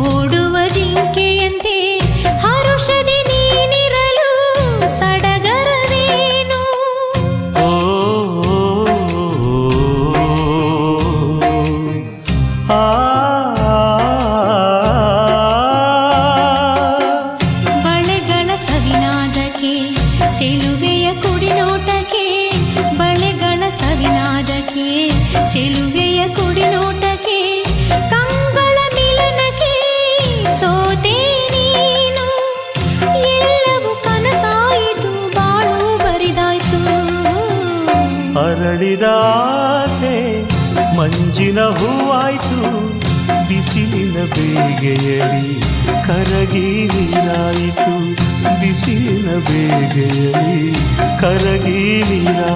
ಓಡುವ ಜಿಂಕೆಯಂತೆ ಹರುಷದಿ ನೀನಿರಲು ಸಡಗರವೇನು ಬಳೆಗಳ ಸವಿನಾದಕ್ಕೆ ಚೆಲುವೆಯ ಕುಡಿನೋಟಕ್ಕೆ ಬಳೆಗಳ ಸವಿನಾದಕ್ಕೆ ಚೆಲುವೆಯ ಕುಡಿ ಅರಳಿದಾಸೆ ಮಂಜಿನ ಹೂವಾಯ್ತು ಬಿಸಿಲಿನ ಬೇಗೆಯಲಿ ಕರಗಿ ನೀರಾಯಿತು ಬಿಸಿಲಿನ ಬೇಗೆಯಲಿ ಕರಗಿ ನೀರ